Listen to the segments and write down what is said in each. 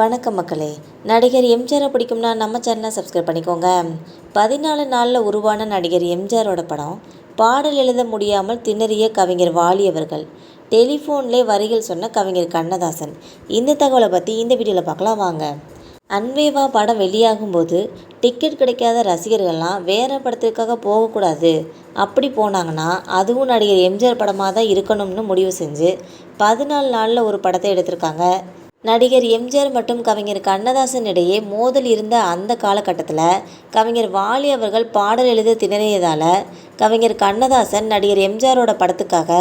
வணக்கம் மக்களே. நடிகர் எம்ஜிஆரை பிடிக்கும்னா நம்ம சேனலை சப்ஸ்கிரைப் பண்ணிக்கோங்க. பதினாலு நாளில் உருவான நடிகர் எம்ஜிஆரோட படம் பாடல் எழுத முடியாமல் திணறிய கவிஞர் வாலி அவர்கள் டெலிஃபோன்லே வரிகள் சொன்ன கவிஞர் கண்ணதாசன். இந்த தகவலை பற்றி இந்த வீடியோவில் பார்க்கலாம் வாங்க. அன்வேவா படம் வெளியாகும்போது டிக்கெட் கிடைக்காத ரசிகர்கள்லாம் வேறு படத்திற்காக போகக்கூடாது. அப்படி போனாங்கன்னா அதுவும் நடிகர் எம்ஜிஆர் படமாக தான் இருக்கணும்னு முடிவு செஞ்சு பதினாலு நாளில் ஒரு படத்தை எடுத்திருக்காங்க. நடிகர் எம்ஜிஆர் மற்றும் கவிஞர் கண்ணதாசன் இடையே மோதல் இருந்த அந்த காலகட்டத்தில் கவிஞர் வாலி அவர்கள் பாடல் எழுத திணறியதால் கவிஞர் கண்ணதாசன் நடிகர் எம்ஜிஆரோட படத்துக்காக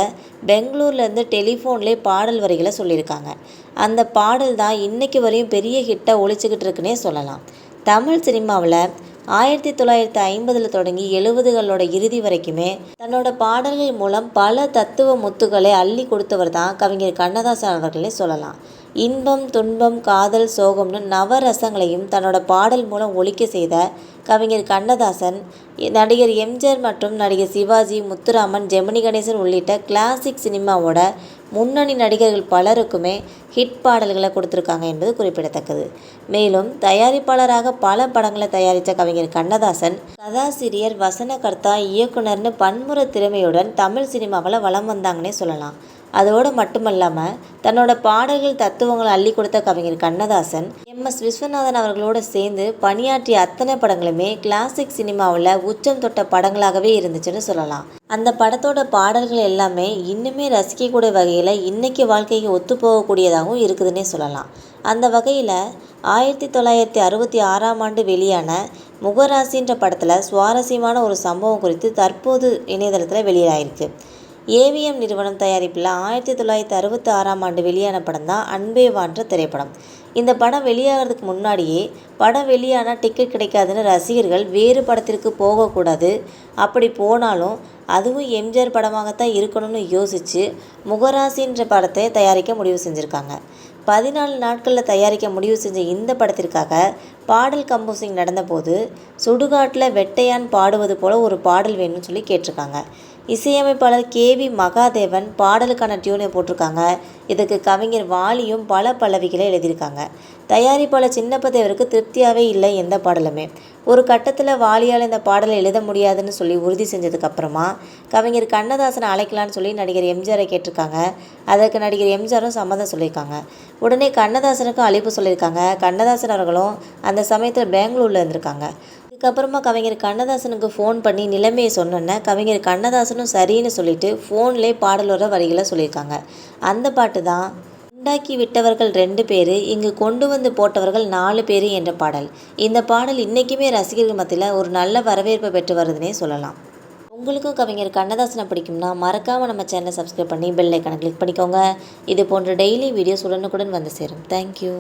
பெங்களூர்லேருந்து டெலிஃபோன்லேயே பாடல் வரிகளை சொல்லியிருக்காங்க. அந்த பாடல் தான் இன்றைக்கு வரையும் பெரிய ஹிட்டாக ஒழிச்சுக்கிட்டு இருக்குன்னே சொல்லலாம். தமிழ் சினிமாவில் ஆயிரத்தி தொள்ளாயிரத்தி ஐம்பதில் தொடங்கி எழுபதுகளோட இறுதி வரைக்குமே தன்னோட பாடல்கள் மூலம் பல தத்துவ முத்துக்களை அள்ளி கொடுத்தவர் தான் கவிஞர் கண்ணதாசன் அவர்களே சொல்லலாம். இன்பம் துன்பம் காதல் சோகம்னு நவரசங்களையும் தன்னோட பாடல் மூலம் ஒழிக்க செய்த கவிஞர் கண்ணதாசன் நடிகர் எம்ஜிஆர் மற்றும் நடிகர் சிவாஜி முத்துராமன் ஜெமினி கணேசன் உள்ளிட்ட கிளாசிக் சினிமாவோட முன்னணி நடிகர்கள் பலருக்குமே ஹிட் பாடல்களை கொடுத்துருக்காங்க என்பது குறிப்பிடத்தக்கது. மேலும் தயாரிப்பாளராக பல படங்களை தயாரித்த கவிஞர் கண்ணதாசன் கதாசிரியர் வசனகர்த்தா இயக்குனர்னு பன்முறை திறமையுடன் தமிழ் சினிமாவில் வலம் வந்தாங்கன்னே சொல்லலாம். அதோடு மட்டுமல்லாமல் தன்னோட பாடல்கள் தத்துவங்களை அள்ளி கொடுத்த கவிஞர் கண்ணதாசன் எம். எஸ். விஸ்வநாதன் அவர்களோடு சேர்ந்து பணியாற்றிய அத்தனை படங்களுமே கிளாசிக் சினிமாவில் உச்சம் தொட்ட படங்களாகவே இருந்துச்சுன்னு சொல்லலாம். அந்த படத்தோட பாடல்கள் எல்லாமே இன்னுமே ரசிக்கக்கூடிய வகையில் இன்றைக்கி வாழ்க்கைக்கு ஒத்து போகக்கூடியதாகவும் இருக்குதுன்னே சொல்லலாம். அந்த வகையில் ஆயிரத்தி தொள்ளாயிரத்தி அறுபத்தி ஆறாம் ஆண்டு வெளியான முகராசின்ற படத்தில் சுவாரஸ்யமான ஒரு சம்பவம் குறித்து தற்போது இணையதளத்தில் வெளியாகிருக்கு ஏவிஎம் நிறுவனம் தயாரிப்பில் ஆயிரத்தி தொள்ளாயிரத்தி அறுபத்தி ஆறாம் ஆண்டு வெளியான படம் தான் அன்பே வான்ற திரைப்படம். இந்த படம் வெளியாகிறதுக்கு முன்னாடியே படம் வெளியானால் டிக்கெட் கிடைக்காதுன்னு ரசிகர்கள் வேறு படத்திற்கு போகக்கூடாது. அப்படி போனாலும் அதுவும் எம்ஜிஆர் படமாகத்தான் இருக்கணும்னு யோசித்து முகராசின்ற படத்தை தயாரிக்க முடிவு செஞ்சுருக்காங்க. பதினாலு நாட்களில் தயாரிக்க முடிவு செஞ்ச இந்த படத்திற்காக பாடல் கம்போசிங் நடந்தபோது சுடுகாட்டில் வெட்டையான் பாடுவது போல் ஒரு பாடல் வேணும்னு சொல்லி கேட்டிருக்காங்க. இசையமைப்பாளர் கே வி மகாதேவன் பாடலுக்கான டியூனை போட்டிருக்காங்க. இதுக்கு கவிஞர் வாலியும் பல பல்லவிகளை எழுதியிருக்காங்க. தயாரிப்பாளர் சின்னப்பதேவருக்கு திருப்தியாகவே இல்லை எந்த பாடலுமே. ஒரு கட்டத்தில் வாலியால் இந்த பாடலை எழுத முடியாதுன்னு சொல்லி உறுதி செஞ்சதுக்கப்புறமா கவிஞர் கண்ணதாசனை அழைக்கலான்னு சொல்லி நடிகர் எம்ஜிஆரை கேட்டிருக்காங்க. அதற்கு நடிகர் எம்ஜிஆரும் சம்மதம் சொல்லியிருக்காங்க. உடனே கண்ணதாசனுக்கும் அழைப்பு சொல்லியிருக்காங்க. கண்ணதாசன் அவர்களும் அந்த சமயத்தில் பெங்களூரில் இருந்திருக்காங்க. இதுக்கப்புறமா கவிஞர் கண்ணதாசனுக்கு ஃபோன் பண்ணி நிலைமையை சொன்னோன்னே கவிஞர் கண்ணதாசனும் சரின்னு சொல்லிட்டு ஃபோன்லேயே பாடலோட வரிகளை சொல்லியிருக்காங்க. அந்த பாட்டு தான் உண்டாக்கி விட்டவர்கள் ரெண்டு பேர் இங்கு கொண்டு வந்து போட்டவர்கள் நாலு பேர் என்ற பாடல். இந்த பாடல் இன்றைக்குமே ரசிகர்கள் மத்தியில் ஒரு நல்ல வரவேற்பை பெற்று வருதுன்னே சொல்லலாம். உங்களுக்கும் கவிஞர் கண்ணதாசனை பிடிக்கும்னா மறக்காமல் நம்ம சேனலை சப்ஸ்கிரைப் பண்ணி பெல் ஐக்கனை கிளிக் பண்ணிக்கோங்க. இது போன்ற டெய்லி வீடியோஸ் உடனுக்குடன் வந்து சேரும். தேங்க்யூ